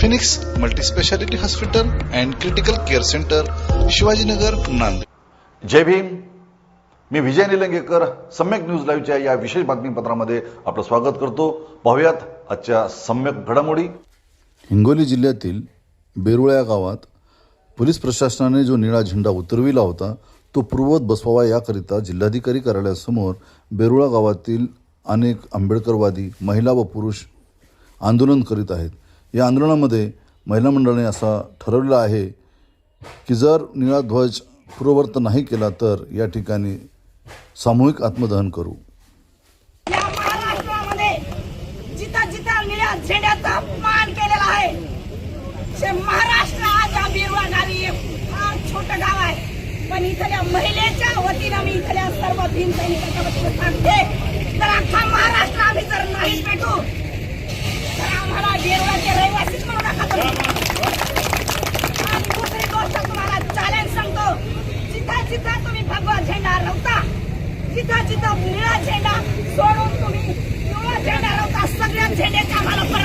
Phoenix multispeciality hospital and critical care centre Shivajinagar Nanded. जय भीम. मी Vijay Nilangekar Samyak news लाईव्हच्या या विशेष बातमीपत्रामध्ये आपलं स्वागत करतो. पाहुयात आजच्या सम्यक घडामोडी. हिंगोली जिल्ह्यातील बेरुळा या गावात पोलीस प्रशासनाने जो निळा झेंडा उतरविला होता तो पूर्ववत बसवावा याकरिता जिल्हाधिकारी कार्यालयासमोर बेरुळा गावातील अनेक आंबेडकरवादी महिला व पुरुष आंदोलन करीत आहेत. या आंदोलनामध्ये महिला मंडळाने असा ठरवलेला आहे की जर निळा ध्वज पूर्ववर्त नाही केला तर या ठिकाणी सामूहिक आत्मदहन करू. या महाराष्ट्रामध्ये झेंड्याचा अपमान केलेला आहे. महाराष्ट्र आज बिरवा गावी एक फार छोटं गाव आहे. पण इथल्या महिलेच्या वतीनं मी जिथं जिथं तुम्ही भगवा झेंडा रवता जिथं जिथं निळा झेंडा सोडून तुम्ही पिवळा झेंडा रवता सगळ्या झेंड्याचे आम्हाला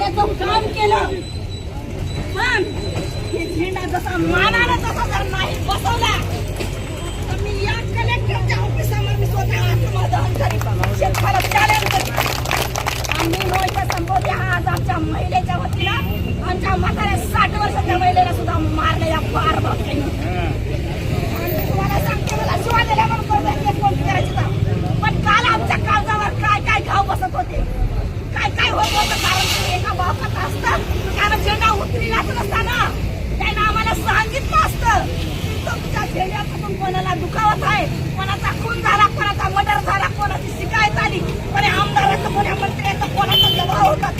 पाण्याचं काम केलं. पण हे झेंडा जसा मानाला तसा जर नाही बसवला तर मी या कलेक्टरच्या ऑफिसमध्ये मी स्वतः आत्मदहन करीन शेतकऱ्याला चॅलेंज करीन आम्ही मोहिते संबोधी हा आज आमच्या महिलेच्या वतीनं आमच्या म्हाताऱ्या साठ वर्षाच्या महिलेला सुद्धा मारलं या फार आणि तुम्हाला सांगते मला शिवाय दिल्या म्हणून कोण केस कोणती करायची का? पण काल आमच्या काळजावर काय काय घाव बसत होते काय काय होत होतं कारण तुम्ही एका बापात असतं कारण झेंडा उतरीलाच नसताना त्यानं आम्हाला सांगितलं असतं की तुमच्या झेंड्यापासून कोणाला कोणाचा खून झाला कोणाचा मर्डर झाला कोणाची शिकायत आली कोणी आमदाराचं कोणी मंत्र्याचं कोणाचा दबाव होता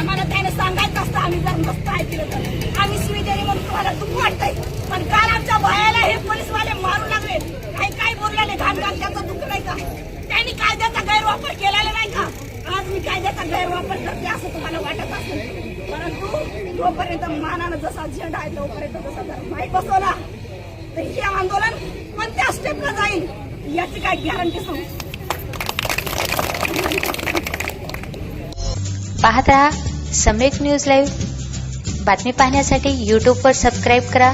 आम्हाला त्याने सांगायचं असतं आम्ही जर नसतं ऐकलं तर. आम्ही शिवीदेरी म्हणून तुम्हाला दुःख वाटतंय पण काल आमच्या भयाला हे पोलीसवाले मारू लागले. काही काही बोललेले घाण घाण त्याचं दुःख नाही का? त्यांनी कायद्याचा गैरवापर केलेला नाही का? आज मी कायद्याचा गैरवापर करते असं तुम्हाला वाटत असेल. परंतु जोपर्यंत मानानं जसा झेंडा आहे तोपर्यंत जसा जर नाही बसवला तर हे आंदोलन स्टेपला जाईल. याची काय गॅरंटी सांगू? पाहत राहा सम्यक न्यूज लाईव्ह. बातमी पाहण्यासाठी यूट्यूबवर सबस्क्राईब करा.